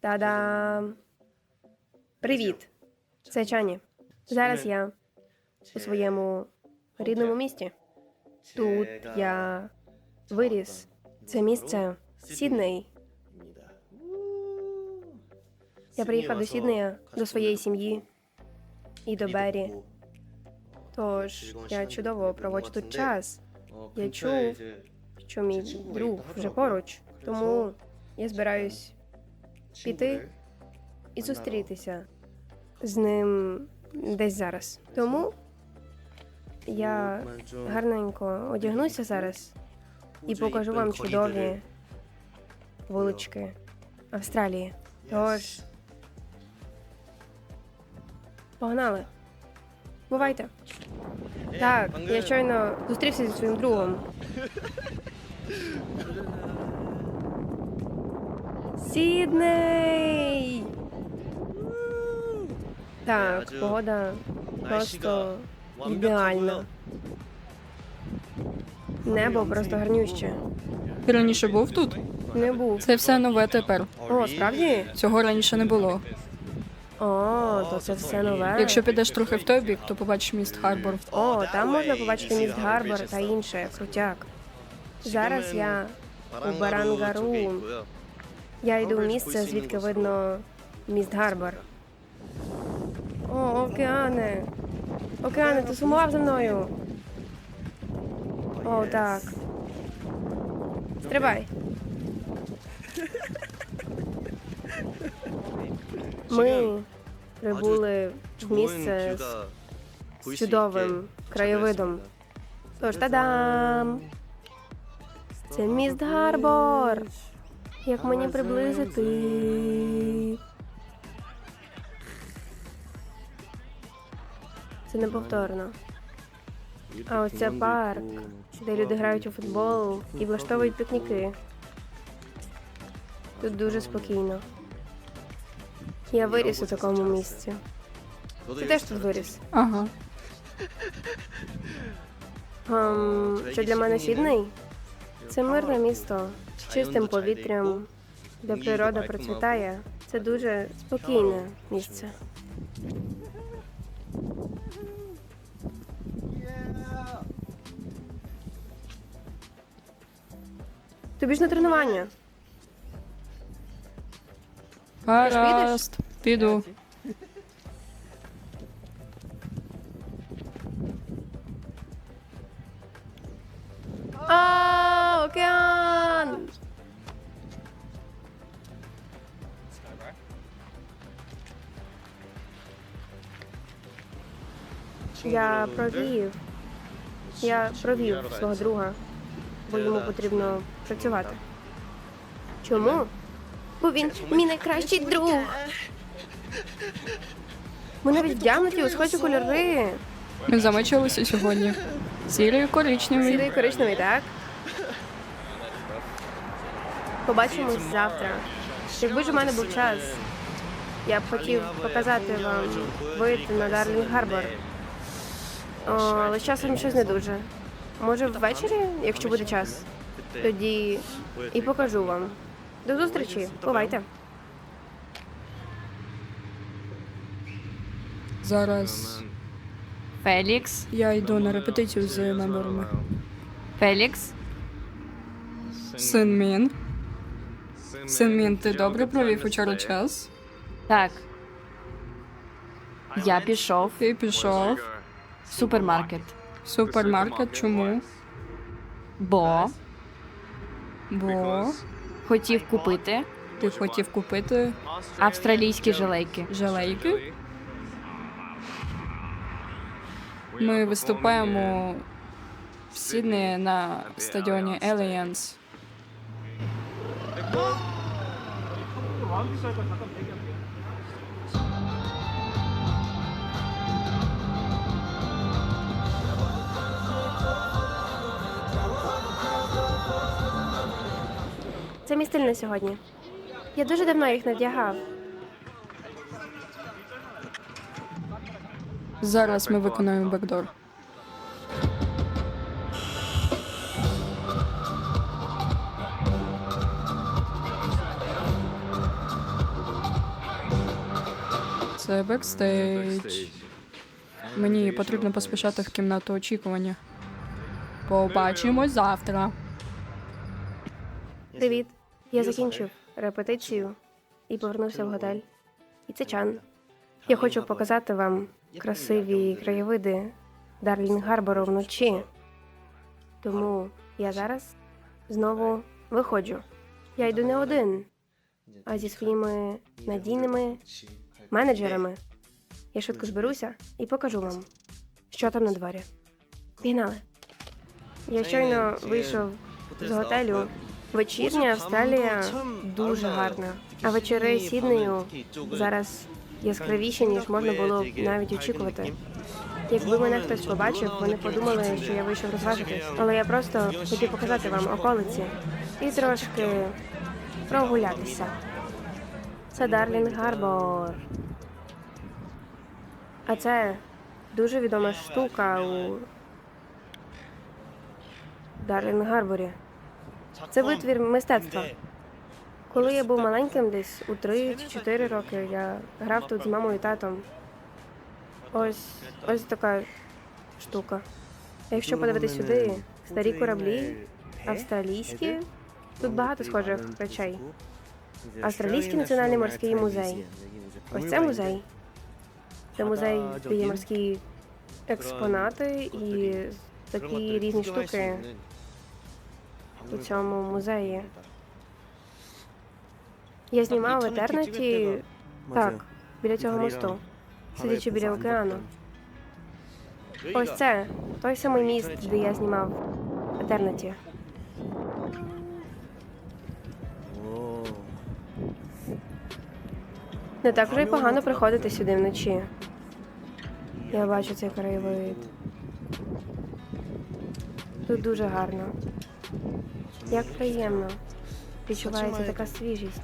Та-дам! Привіт! Це Чані. Зараз я у своєму рідному місті. Тут я виріс. Це місце Сідней. Я приїхав до Сіднея до своєї сім'ї і до Бері. Тож я чудово проводжу тут час. Я чув, що мій друг вже поруч. Тому я збираюсь піти і зустрітися з ним десь зараз. Тому я гарненько одягнуся зараз і покажу вам чудові вулички Австралії. Тож, погнали. Бувайте. Так, я щойно зустрівся зі своїм другом. Сідней! Так, погода просто ідеальна. Небо просто гарнюще. Ти раніше був тут? Не був. Це все нове тепер. О, справді? Цього раніше не було. О, то це все нове. Якщо підеш трохи в той бік, то побачиш міст Харбор. О, там можна побачити міст Гарбор та інше, крутяк. Зараз я у Барангару. Я йду в місце, звідки видно міст Гарбор. О, океане. Океане, ти сумував за мною. О, так. Стрибай. Ми прибули в місце з чудовим краєвидом. Тож та-дам! Це міст Гарбор. Як мені приблизити? Це неповторно. А ось це парк, де люди грають у футбол і влаштовують пікніки. Тут дуже спокійно. Я виріс у такому місці. Ти теж тут виріс. Ага. Ем, що для мене Сідней? Це мирне місто з чистим повітрям, де природа процвітає. Це дуже спокійне місце. Тобі ж на тренування. Гаразд. Піду. А, океан! Я провів. Я провів свого друга, бо йому потрібно працювати. Чому? Бо він мій найкращий друг. Ми навіть вдягнуті у схожі кольори. Ми замечилися сьогодні. Сірий коричневий. Сірий коричневий, так? Побачимось завтра. Якби ж у мене був час, я б хотів показати вам вид на Дарлінг Гарбор. О, але з часом щось не дуже. Може, ввечері, якщо буде час, тоді і покажу вам. До зустрічі, бувайте. Зараз Фелікс, я йду на репетицію з мемберами. Фелікс, Син Мін. Син Мін, ти добре провів учора час? так. Я пішов Ти пішов в супермаркет, в супермаркет. Чому? бо Бо хотів купити ти хотів купити австралійські жилейки. жалейки. Ми виступаємо в Сіднеї на стадіоні Allianz. Це мій стиль на сьогодні. Я дуже давно їх не вдягав. Зараз ми виконуємо бекдор. Це бекстейдж. Мені потрібно поспішати в кімнату очікування. Побачимось завтра. Привіт. Я закінчив репетицію і повернувся в готель. І це Чан. Я хочу показати вам красиві краєвиди Дарлінг Гарбору вночі. Тому я зараз знову виходжу. Я йду не один, а зі своїми надійними менеджерами. Я швидко зберуся і покажу вам, що там на дворі. Пігнали. Я щойно вийшов з готелю. Вечірня Австралія дуже гарна. А вечори Сіднею зараз яскравіші, ніж можна було б навіть очікувати. Якби мене хтось побачив, вони подумали, що я вийшов розважитись. Але я просто хотів показати вам околиці і трошки прогулятися. Це Дарлінг Гарбор. А це дуже відома штука у Дарлінг Гарборі. Це витвір мистецтва. Коли я був маленьким, десь у 3 чи 4 роки, я грав тут з мамою і татом. Ось ось така штука. Якщо подивитись сюди, старі кораблі, австралійські, тут багато схожих речей. Австралійський національний морський музей. Ось це музей. Це музей, де є морські експонати і такі різні штуки у цьому музеї. Я знімав Етернаті так, біля цього мосту, сидячи біля океану. Ось це той самий міст, де я знімав Етернаті. Не так вже й погано приходити сюди вночі. Я бачу цей краєвид. Тут дуже гарно. Як приємно. Відчувається така свіжість.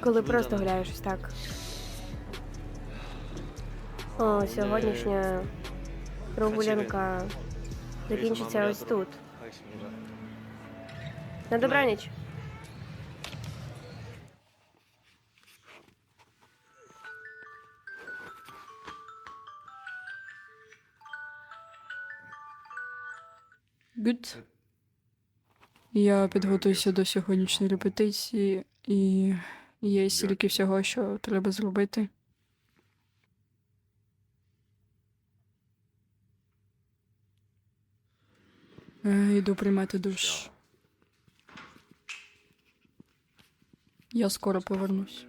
Коли просто гуляєш ось так. О, сьогоднішня прогулянка закінчиться ось тут. На добраніч. Good. Я підготуюся до сьогоднішньої репетиції, і є стільки всього, що треба зробити. Е, Йду приймати душ. Я скоро повернусь.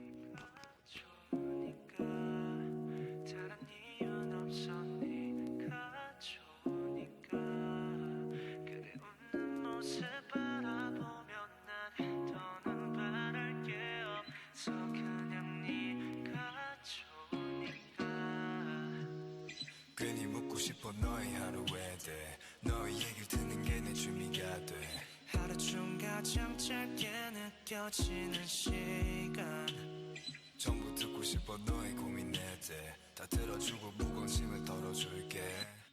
너의 하루에 대해 너의 얘기를 듣는 게 내 취미가 돼 하루 중 가장 짧게 느껴지는 시간 전부 듣고 싶어 너의 고민에 대해 다 들어주고 무관심을 덜어줄게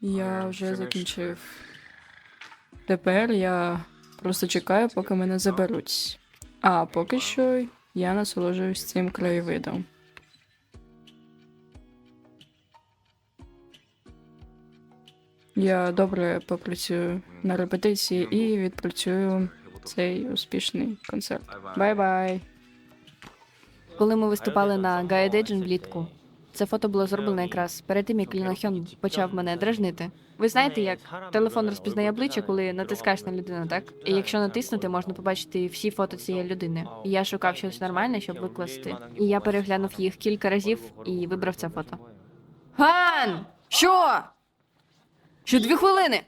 Я вже закінчив. Тепер я просто чекаю, поки мене заберуть. А поки що я насолоджуюсь цим краєвидом. Я добре попрацюю на репетиції і відпрацюю цей успішний концерт. Бай-бай! Коли ми виступали на Гайдеджин влітку, це фото було зроблено якраз перед тим, як Ліна Хьон почав мене дражнити. Ви знаєте, як телефон розпізнає обличчя, коли натискаєш на людину, так? І якщо натиснути, можна побачити всі фото цієї людини. І я шукав щось нормальне, щоб викласти. І я переглянув їх кілька разів і вибрав це фото. Ган! Що? Ще дві хвилини.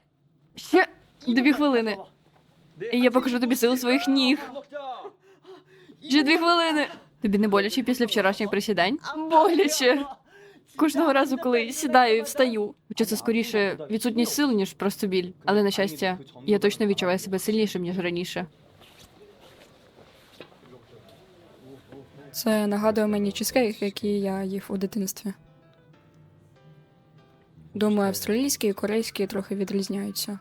Ще дві хвилини. І я покажу тобі силу своїх ніг. Ще дві хвилини. Тобі не боляче після вчорашніх присідань? Боляче. Кожного разу, коли сідаю і встаю. Хоча це скоріше відсутність сил, ніж просто біль. Але на щастя, я точно відчуваю себе сильнішим, ніж раніше. Це нагадує мені чизкейк, який я їв у дитинстві. Думаю, е. австралійські і корейські трохи відрізняються.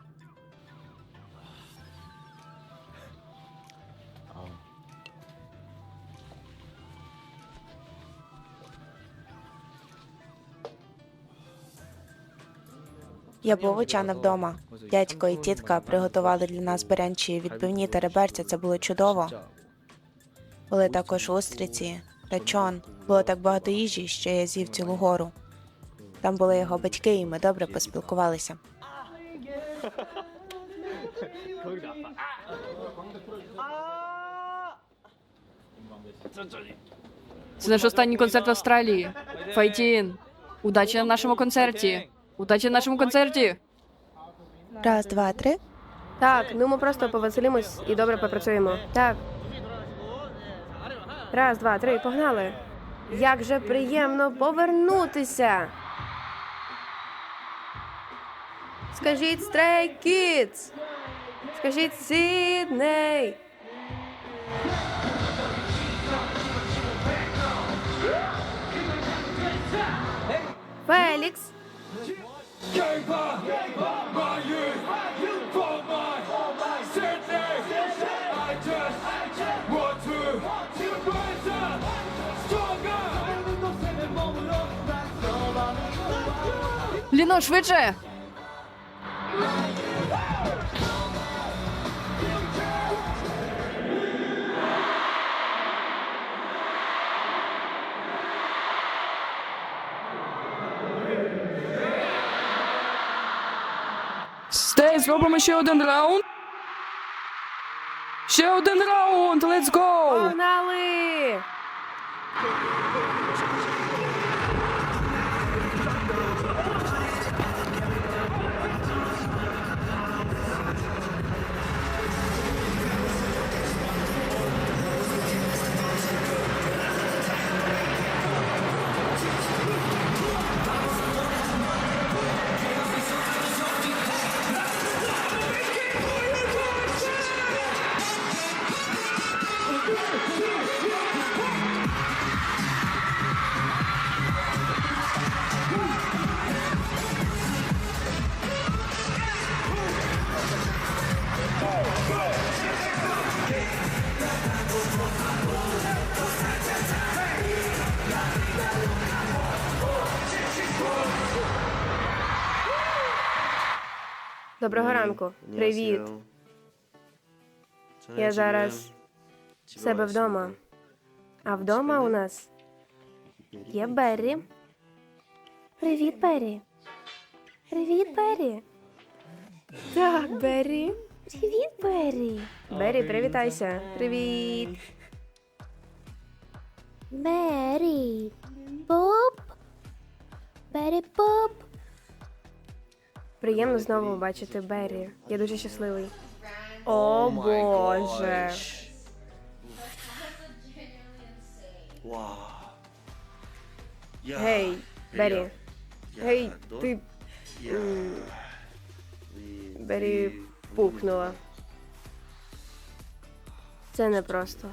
Я був у вдома. Дядько і тітка приготували для нас барянчі відбивні та реберця. Це було чудово. Були також устриці, рачон. Було так багато їжі, що я з'їв цілу гору. Там були його батьки, і ми добре поспілкувалися. Це наш останній концерт в Австралії. Файтін. Удачі на нашому концерті. Удачі на нашому концерті. Раз, два, три. Так, ну ми просто повеселимось і добре попрацюємо. Так. Раз, два, три, погнали. Як же приємно повернутися. Скажіть Stray Kids. Скажіть Сідней. Фелікс. Ліно, швидше! Стей, зробимо ще один раунд. Ще один раунд, let's go! Погнали! Доброго ранку. Привіт. Я зараз в себе вдома. А вдома у нас є Беррі. Привіт, Беррі. Привіт, Беррі. Так, Беррі. Привіт, Беррі. Беррі, привітайся. Привіт. Бері. Поп. Бері поп. Приємно знову бачити Беррі. Я дуже щасливий. О Боже. Гей, Беррі. Гей, ти. Беррі пукнула. Це непросто.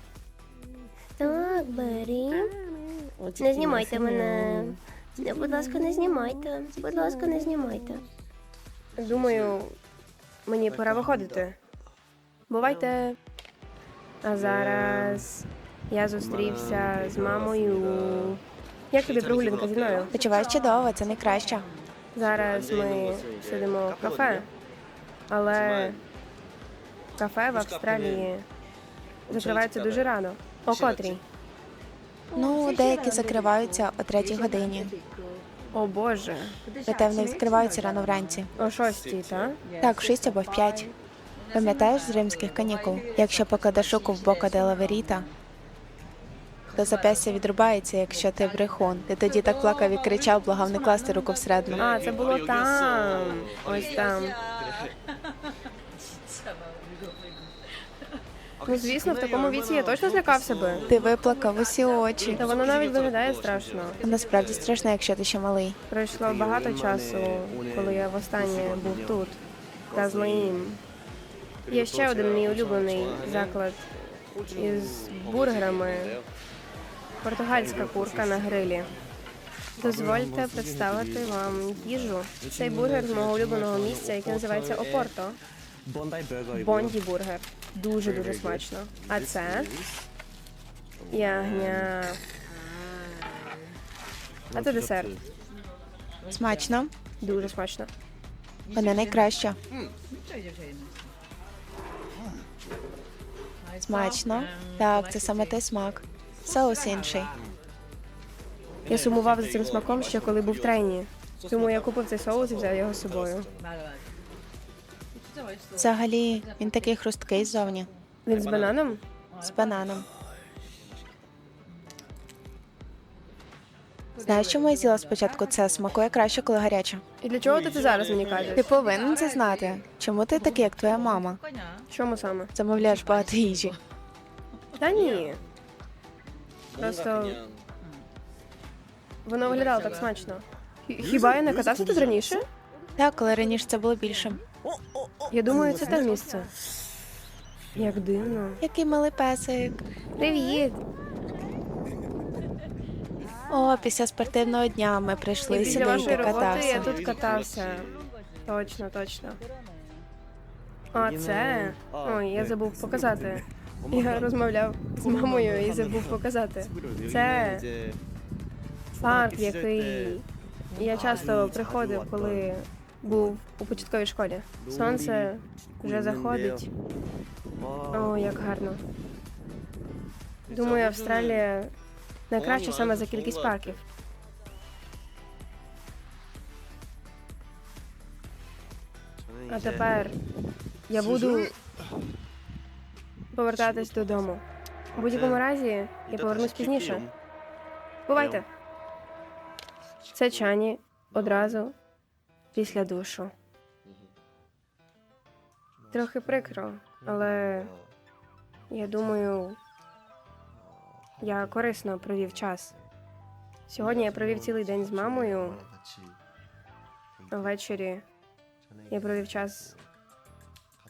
Так, Бері. Не знімайте мене. Будь ласка, не знімайте. Будь ласка, не знімайте. Думаю, мені пора виходити. Бувайте. А зараз я зустрівся з мамою. Як тобі прогулянка зі мною? Почуваюсь чудово, це найкраще. Зараз ми сидимо в кафе, але кафе в Австралії закриваються дуже рано. О котрій? Ну, деякі закриваються о третій годині. О Боже. Проте вони відкриваються рано вранці. О шостій, так? Так, в шість або в п'ять. Пам'ятаєш з римських канікул? Якщо покладеш руку в бока де лаверіта, то запястя відрубається, якщо ти брехун. Ти тоді так плакав і кричав, благав не класти руку всередину. А, це було там. Ось там. Ну, звісно, в такому віці я точно злякався би. Ти виплакав усі очі. Та воно навіть виглядає страшно. Насправді страшно, якщо ти ще малий. Пройшло багато часу, коли я востаннє був тут та з моїм. Є ще один мій улюблений заклад із бургерами. Португальська курка на грилі. Дозвольте представити вам їжу. Цей бургер з мого улюбленого місця, яке називається Опорто. Бонді бургер. Дуже дуже смачно. А це ягня. А це десерт. Смачно. Дуже смачно. Вони найкраща. Смачно. Так, це саме той смак. Соус інший. Я сумував за цим смаком ще коли був в трейні. Тому я купив цей соус і взяв його з собою. Взагалі, він такий хрусткий ззовні. Він з бананом? З бананом. Знаєш, чому я з'їла спочатку це? Смакує краще, коли гаряче. І для чого ти це зараз мені кажеш? Ти повинен це знати. Чому ти такий, як твоя мама? Чому саме? Замовляєш багато їжі. Та ні. Просто воно виглядало так смачно. Хіба я не катався тут раніше? Так, коли раніше це було більше. Я думаю, це те місце. Як дивно. Який милий песик. Привіт! О, після спортивного дня ми прийшли І після сюди і вашої роботи я тут катався. Точно, точно. А це. Ой, я забув показати. Я розмовляв з мамою і забув показати. Це парк, який я часто приходив, коли був у початковій школі. Сонце вже заходить. О, як гарно. Думаю, Австралія найкраща саме за кількість парків. А тепер я буду повертатись додому. У будь-якому разі я повернусь пізніше. Бувайте. Це Чані одразу після душу. Трохи прикро, але я думаю, я корисно провів час. Сьогодні я провів цілий день з мамою. Ввечері я провів час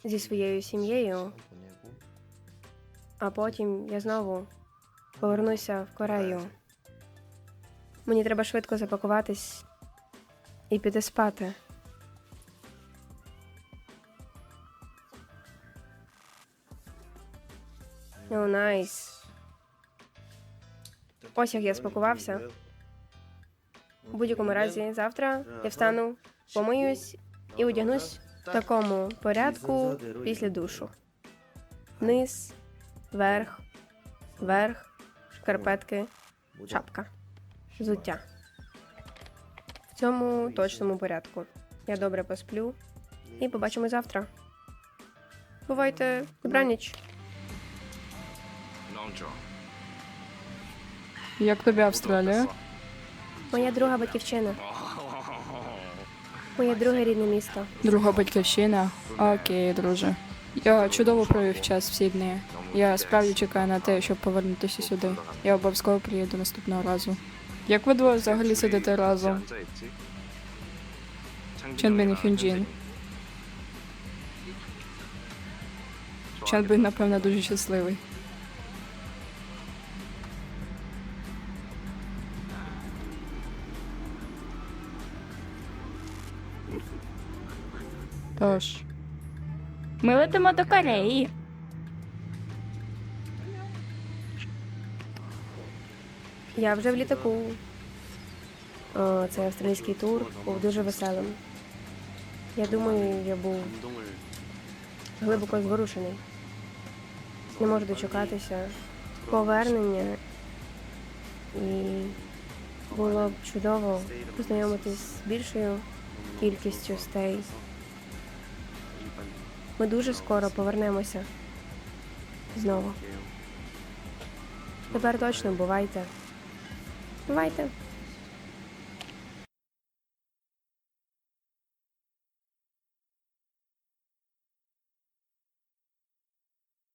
зі своєю сім'єю, а потім я знову повернуся в Корею. Мені треба швидко запакуватись і піти спати. О, найс. Ось як я спакувався. У будь-якому разі, завтра я встану, помиюсь і одягнусь в такому порядку після душу. Низ, верх, верх, шкарпетки, шапка, взуття. В цьому точному порядку. Я добре посплю і побачимо завтра. Бувайте, добраніч. Як тобі Австралія? Моя друга батьківщина. Моє друге рідне місто. Друга батьківщина. Окей, друже. Я чудово провів час всі дні. Я справді чекаю на те, щоб повернутися сюди. Я обов'язково приїду наступного разу. Як ви двоє взагалі сидите разом? Ченбін і Хюнджін. Ченбін, напевно, дуже щасливий. Тож. Ми летимо до Кореї. Я вже в літаку. О, цей австралійський тур був дуже веселим. Я думаю, я був глибоко зворушений. Не можу дочекатися повернення. І було б чудово познайомитись з більшою кількістю стей. Ми дуже скоро повернемося знову. Тепер точно бувайте. Бувайте.